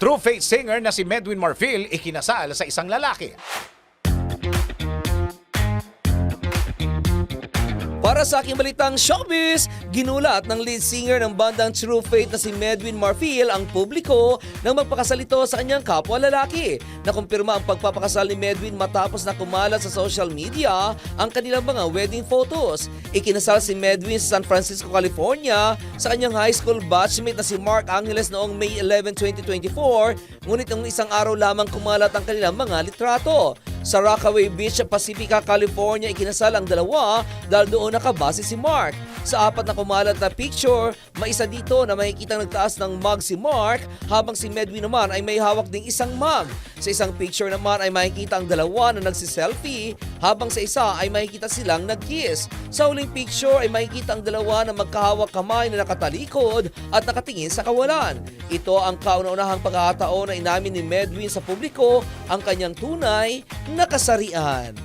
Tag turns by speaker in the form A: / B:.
A: True face singer na si Medwin Marfil ikinasal sa isang lalaki.
B: Para sa aking balitang showbiz, ginulat ng lead singer ng bandang True Faith na si Medwin Marfil ang publiko nang magpakasal ito sa kanyang kapwa lalaki. Nakumpirma ang pagpapakasal ni Medwin matapos na kumalat sa social media ang kanilang mga wedding photos. Ikinasal si Medwin sa San Francisco, California sa kanyang high school batchmate na si Mark Angeles noong May 11, 2024 ngunit nung isang araw lamang kumalat ang kanilang mga litrato. Sa Rockaway Beach, Pacifica, California, ikinasal ang dalawa dahil doon nakabase si Mark. Sa apat na kumalat na picture, may isa dito na makikita nagtaas ng mug si Mark habang si Medwin naman ay may hawak ding isang mug. Sa isang picture naman ay makikita ang dalawa na nagsiselfie habang sa isa ay makikita silang nag-kiss. Sa huling picture ay makikita ang dalawa na magkahawak kamay na nakatalikod at nakatingin sa kawalan. Ito ang kauna-unahang pagkakataon na inamin ni Medwin sa publiko ang kanyang tunay na kasarian.